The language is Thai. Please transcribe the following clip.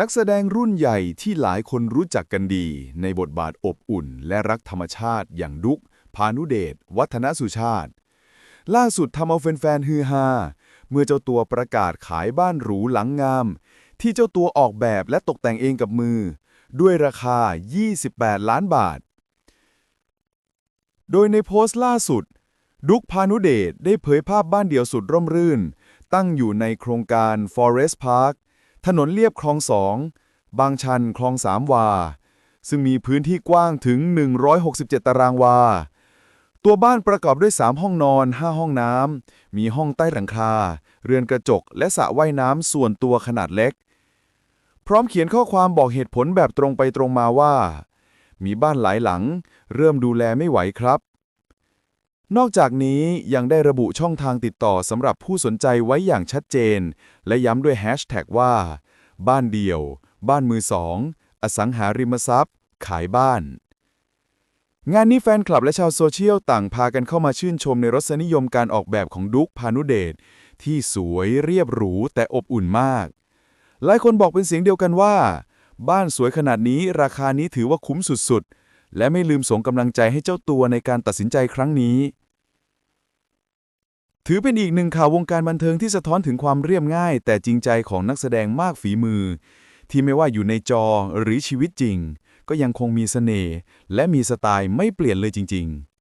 นักแสดงรุ่นใหญ่ที่หลายคนรู้จักกันดี ในบทบาทอบอุ่น และรักธรรมชาติ อย่างดุก พานุเดช วัฒนสุชาติ ล่าสุดทำเอาแฟนๆฮือฮา เมื่อเจ้าตัวประกาศขายบ้านหรูหลังงาม ที่เจ้าตัวออกแบบและตกแต่งเองกับมือ ด้วยราคา 28 ล้านบาท โดยในโพสต์ล่าสุด ดุกพานุเดชได้เผยภาพบ้านเดี่ยวสุดร่มรื่น ตั้งอยู่ในโครงการ Forest Park ถนนเลียบคลองสอง บางชันคลองสามวา ซึ่งมีพื้นที่กว้างถึง 167 ตารางวา ตัวบ้านประกอบด้วย 3 ห้องนอน 5 ห้องน้ำ มีห้องใต้หลังคา เรือนกระจก และสระว่ายน้ำส่วนตัวขนาดเล็ก พร้อมเขียนข้อความบอกเหตุผลแบบตรงไปตรงมาว่า มีบ้านหลายหลัง เริ่มดูแลไม่ไหวครับ นอกจากนี้ยังได้ระบุช่องทางติดต่อสำหรับผู้สนใจไว้อย่างชัดเจน และย้ำด้วยแฮชแท็กว่า บ้านเดี่ยว บ้านมือสอง อสังหาริมทรัพย์ ขายบ้าน งานนี้แฟนคลับและชาวโซเชียลต่างพากันเข้ามาชื่นชมในรสนิยมการออกแบบของดุ๊กพานุเดชที่สวยเรียบหรูแต่อบอุ่นมาก หลายคนบอกเป็นเสียงเดียวกันว่า บ้านสวยขนาดนี้ราคานี้ถือว่าคุ้มสุดๆ และไม่ลืมส่งกำลังใจให้เจ้าตัวในการตัดสินใจครั้งนี้ ถือเป็นอีกหนึ่งข่าววงการบันเทิงที่สะท้อนถึงความเรียบง่าย แต่จริงใจของนักแสดงมากฝีมือ ที่ไม่ว่าอยู่ในจอหรือชีวิตจริง ก็ยังคงมีเสน่ห์และมีสไตล์ไม่เปลี่ยนเลยจริง ๆ